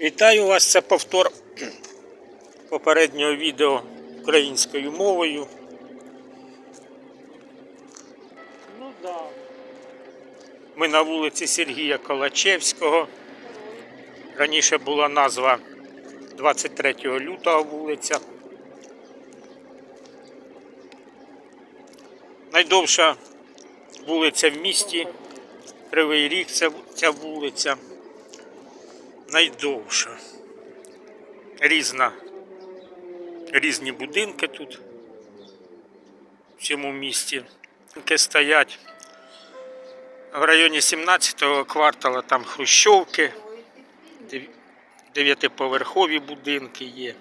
Вітаю вас, це повтор попереднього відео українською мовою. Ну да. Ми на вулиці Сергія Колачевського. Раніше була назва 23 лютого вулиця. Найдовша вулиця в місті. Кривий Ріг це ця вулиця. Найдовша. Різна. Різні будинки тут в цьому місті. Які стоять в районі 17-го квартала там хрущовки, дев'ятиповерхові будинки є.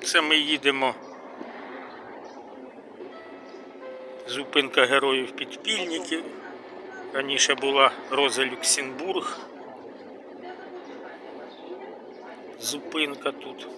Це ми їдемо. Зупинка героїв підпільників. Раніше була Роза Люксембург. Зупинка тут.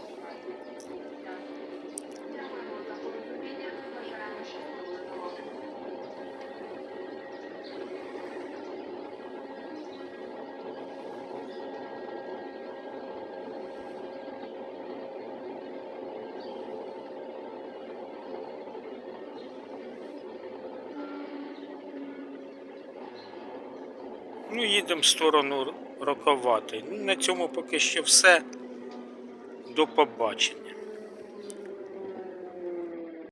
Ну, їдемо в сторону Роковати. На цьому поки що все. До побачення.